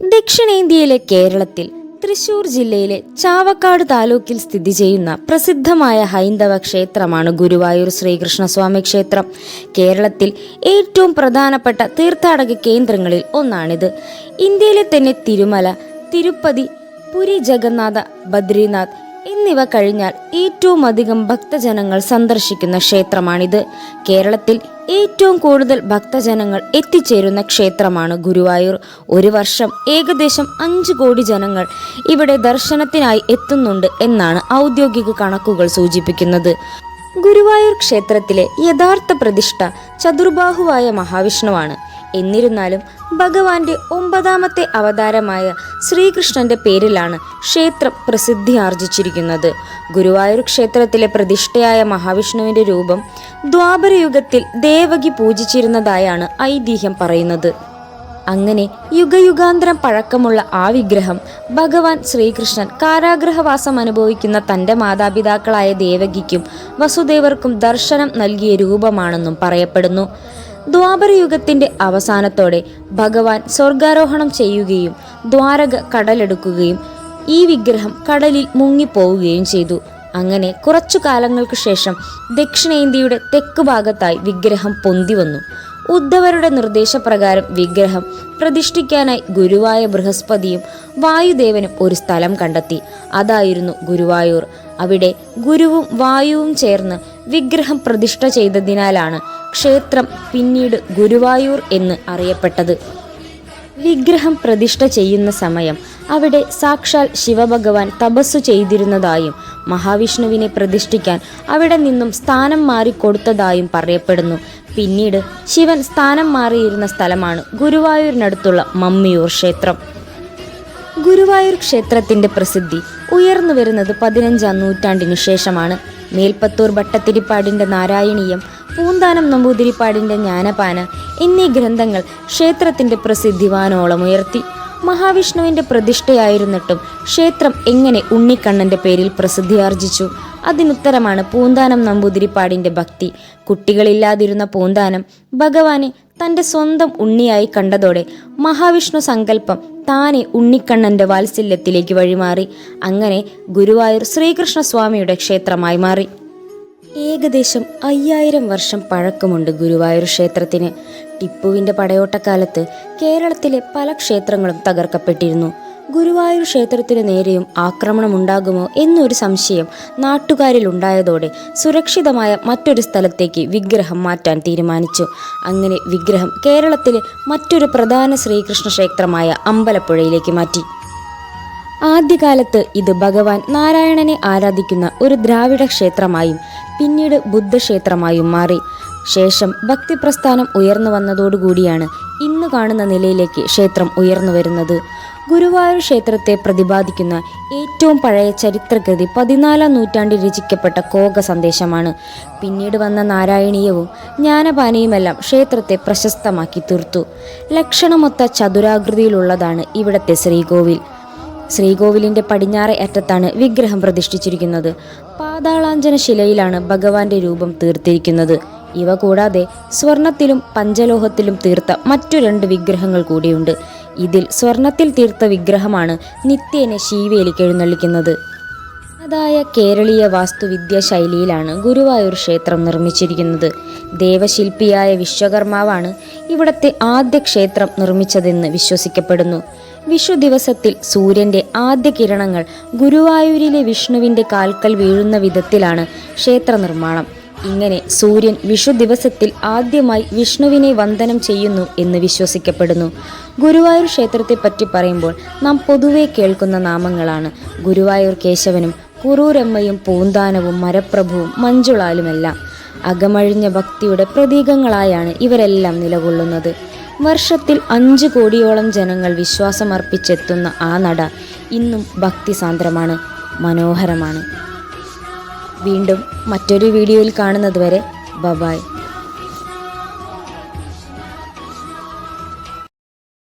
ദക്ഷിണേന്ത്യയിലെ കേരളത്തിൽ തൃശൂർ ജില്ലയിലെ ചാവക്കാട് താലൂക്കിൽ സ്ഥിതി ചെയ്യുന്ന പ്രസിദ്ധമായ ഹൈന്ദവ ക്ഷേത്രമാണ് ഗുരുവായൂർ ശ്രീകൃഷ്ണസ്വാമി ക്ഷേത്രം. കേരളത്തിൽ ഏറ്റവും പ്രധാനപ്പെട്ട തീർത്ഥാടക കേന്ദ്രങ്ങളിൽ ഒന്നാണിത്. ഇന്ത്യയിലെ തന്നെ തിരുമല തിരുപ്പതി പുരി ജഗന്നാഥ ബദ്രിനാഥ് എന്നിവ കഴിഞ്ഞാൽ ഏറ്റവും അധികം ഭക്തജനങ്ങൾ സന്ദർശിക്കുന്ന ക്ഷേത്രമാണിത്. കേരളത്തിൽ ഏറ്റവും കൂടുതൽ ഭക്തജനങ്ങൾ എത്തിച്ചേരുന്ന ക്ഷേത്രമാണ് ഗുരുവായൂർ. ഒരു വർഷം ഏകദേശം അഞ്ച് കോടി ജനങ്ങൾ ഇവിടെ ദർശനത്തിനായി എത്തുന്നുണ്ട് എന്നാണ് ഔദ്യോഗിക കണക്കുകൾ സൂചിപ്പിക്കുന്നത്. ഗുരുവായൂർ ക്ഷേത്രത്തിലെ യഥാർത്ഥ പ്രതിഷ്ഠ ചതുർബാഹുവായ മഹാവിഷ്ണുവാണ്. എന്നിരുന്നാലും ഭഗവാന്റെ ഒമ്പതാമത്തെ അവതാരമായ ശ്രീകൃഷ്ണന്റെ പേരിലാണ് ക്ഷേത്രം പ്രസിദ്ധി ആർജിച്ചിരിക്കുന്നത്. ഗുരുവായൂർ ക്ഷേത്രത്തിലെ പ്രതിഷ്ഠയായ മഹാവിഷ്ണുവിന്റെ രൂപം ദ്വാപരയുഗത്തിൽ ദേവകി പൂജിച്ചിരുന്നതായാണ് ഐതിഹ്യം പറയുന്നത്. അങ്ങനെ യുഗയുഗാന്തരം പഴക്കമുള്ള ആ വിഗ്രഹം ഭഗവാൻ ശ്രീകൃഷ്ണൻ കാരാഗ്രഹവാസം അനുഭവിക്കുന്ന തന്റെ മാതാപിതാക്കളായ ദേവകിക്കും വസുദേവർക്കും ദർശനം നൽകിയ രൂപമാണെന്നും പറയപ്പെടുന്നു. ദ്വാപരയുഗത്തിന്റെ അവസാനത്തോടെ ഭഗവാൻ സ്വർഗാരോഹണം ചെയ്യുകയും ദ്വാരക കടലെടുക്കുകയും ഈ വിഗ്രഹം കടലിൽ മുങ്ങിപ്പോവുകയും ചെയ്തു. അങ്ങനെ കുറച്ചു കാലങ്ങൾക്ക് ശേഷം ദക്ഷിണേന്ത്യയുടെ തെക്ക് ഭാഗത്തായി വിഗ്രഹം പൊന്തി വന്നു. ഉദ്ധവരുടെ നിർദ്ദേശപ്രകാരം വിഗ്രഹം പ്രതിഷ്ഠിക്കാനായി ഗുരുവായ ബൃഹസ്പതിയും വായുദേവനും ഒരു സ്ഥലം കണ്ടെത്തി. അതായിരുന്നു ഗുരുവായൂർ. അവിടെ ഗുരുവും വായുവും ചേർന്ന് വിഗ്രഹം പ്രതിഷ്ഠ ചെയ്തതിനാലാണ് ക്ഷേത്രം പിന്നീട് ഗുരുവായൂർ എന്ന് അറിയപ്പെട്ടത്. വിഗ്രഹം പ്രതിഷ്ഠ ചെയ്യുന്ന സമയം അവിടെ സാക്ഷാൽ ശിവഭഗവാൻ തപസ്സു ചെയ്തിരുന്നതായും മഹാവിഷ്ണുവിനെ പ്രതിഷ്ഠിക്കാൻ അവിടെ നിന്നും സ്ഥാനം മാറിക്കൊടുത്തതായും പറയപ്പെടുന്നു. പിന്നീട് ശിവൻ സ്ഥാനം മാറിയിരുന്ന സ്ഥലമാണ് ഗുരുവായൂരിനടുത്തുള്ള മമ്മിയൂർ ക്ഷേത്രം. ഗുരുവായൂർ ക്ഷേത്രത്തിന്റെ പ്രസിദ്ധി ഉയർന്നു വരുന്നത് പതിനഞ്ചാം നൂറ്റാണ്ടിനു ശേഷമാണ്. മേൽപ്പത്തൂർ ഭട്ടത്തിരിപ്പാടിന്റെ നാരായണീയം പൂന്താനം നമ്പൂതിരിപ്പാടിന്റെ ജ്ഞാനപാന എന്നീ ഗ്രന്ഥങ്ങൾ ക്ഷേത്രത്തിന്റെ പ്രസിദ്ധി വാനോളം ഉയർത്തി. മഹാവിഷ്ണുവിന്റെ പ്രതിഷ്ഠയായിരുന്നിട്ടും ക്ഷേത്രം എങ്ങനെ ഉണ്ണിക്കണ്ണന്റെ പേരിൽ പ്രസിദ്ധിയാർജിച്ചു? അതിനുത്തരമാണ് പൂന്താനം നമ്പൂതിരിപ്പാടിന്റെ ഭക്തി. കുട്ടികളില്ലാതിരുന്ന പൂന്താനം ഭഗവാനെ തന്റെ സ്വന്തം ഉണ്ണിയായി കണ്ടതോടെ മഹാവിഷ്ണു സങ്കല്പം താനെ ഉണ്ണിക്കണ്ണന്റെ വാത്സല്യത്തിലേക്ക് വഴിമാറി. അങ്ങനെ ഗുരുവായൂർ ശ്രീകൃഷ്ണസ്വാമിയുടെ ക്ഷേത്രമായി മാറി. ഏകദേശം അയ്യായിരം വർഷം പഴക്കമുണ്ട് ഗുരുവായൂർ ക്ഷേത്രത്തിന്. ടിപ്പുവിന്റെ പടയോട്ടക്കാലത്ത് കേരളത്തിലെ പല ക്ഷേത്രങ്ങളും തകർക്കപ്പെട്ടിരുന്നു. ഗുരുവായൂർ ക്ഷേത്രത്തിനു നേരെയും ആക്രമണമുണ്ടാകുമോ എന്നൊരു സംശയം നാട്ടുകാരിൽ ഉണ്ടായതോടെ സുരക്ഷിതമായ മറ്റൊരു സ്ഥലത്തേക്ക് വിഗ്രഹം മാറ്റാൻ തീരുമാനിച്ചു. അങ്ങനെ വിഗ്രഹം കേരളത്തിലെ മറ്റൊരു പ്രധാന ശ്രീകൃഷ്ണ ക്ഷേത്രമായ അമ്പലപ്പുഴയിലേക്ക് മാറ്റി. ആദ്യകാലത്ത് ഇത് ഭഗവാൻ നാരായണനെ ആരാധിക്കുന്ന ഒരു ദ്രാവിഡ ക്ഷേത്രമായും പിന്നീട് ബുദ്ധക്ഷേത്രമായും മാറി. ശേഷം ഭക്തിപ്രസ്ഥാനം ഉയർന്നു വന്നതോടുകൂടിയാണ് ഇന്ന് കാണുന്ന നിലയിലേക്ക് ക്ഷേത്രം ഉയർന്നു വരുന്നത്. ഗുരുവായൂർ ക്ഷേത്രത്തെ പ്രതിപാദിക്കുന്ന ഏറ്റവും പഴയ ചരിത്രകൃതി പതിനാലാം നൂറ്റാണ്ടിൽ രചിക്കപ്പെട്ട കോക സന്ദേശമാണ്. പിന്നീട് വന്ന നാരായണീയവും ജ്ഞാനപാനയുമെല്ലാം ക്ഷേത്രത്തെ പ്രശസ്തമാക്കി തീർത്തു. ലക്ഷണമൊത്ത ചതുരാകൃതിയിലുള്ളതാണ് ഇവിടത്തെ ശ്രീകോവിൽ. ശ്രീകോവിലിന്റെ പടിഞ്ഞാറെ അറ്റത്താണ് വിഗ്രഹം പ്രതിഷ്ഠിച്ചിരിക്കുന്നത്. പാതാളാഞ്ജന ശിലയിലാണ് ഭഗവാന്റെ രൂപം തീർത്തിരിക്കുന്നത്. ഇവ കൂടാതെ സ്വർണത്തിലും പഞ്ചലോഹത്തിലും തീർത്ത മറ്റു രണ്ട് വിഗ്രഹങ്ങൾ കൂടിയുണ്ട്. ഇതിൽ സ്വർണത്തിൽ തീർത്ത വിഗ്രഹമാണ് നിത്യേന ശീവേലിക്ക് എഴുന്നള്ളിക്കുന്നത് അതായ കേരളീയ വാസ്തുവിദ്യാ ശൈലിയിലാണ് ഗുരുവായൂർ ക്ഷേത്രം നിർമ്മിച്ചിരിക്കുന്നത്. ദേവശില്പിയായ വിശ്വകർമാവാണ് ഇവിടത്തെ ആദ്യ ക്ഷേത്രം നിർമ്മിച്ചതെന്ന് വിശ്വസിക്കപ്പെടുന്നു. വിഷു ദിവസത്തിൽ സൂര്യന്റെ ആദ്യ കിരണങ്ങൾ ഗുരുവായൂരിലെ വിഷ്ണുവിന്റെ കാൽക്കൽ വീഴുന്ന വിധത്തിലാണ് ക്ഷേത്ര നിർമ്മാണം. ഇങ്ങനെ സൂര്യൻ വിഷു ദിവസത്തിൽ ആദ്യമായി വിഷ്ണുവിനെ വന്ദനം ചെയ്യുന്നു എന്ന് വിശ്വസിക്കപ്പെടുന്നു. ഗുരുവായൂർ ക്ഷേത്രത്തെ പറ്റി പറയുമ്പോൾ നാം പൊതുവെ കേൾക്കുന്ന നാമങ്ങളാണ്. ഗുരുവായൂർ കേശവനും കുറൂരമ്മയും പൂന്താനവും മരപ്രഭുവും മഞ്ജുളാലുമെല്ലാം. അകമഴിഞ്ഞ ഭക്തിയുടെ പ്രതീകങ്ങളായാണ് ഇവരെല്ലാം നിലകൊള്ളുന്നത്. വർഷത്തിൽ അഞ്ച് കോടിയോളം ജനങ്ങൾ വിശ്വാസമർപ്പിച്ചെത്തുന്ന ആ നട ഇന്നും ഭക്തിസാന്ദ്രമാണ് മനോഹരമാണ്. വീണ്ടും മറ്റൊരു വീഡിയോയിൽ കാണുന്നതുവരെ ബബായ്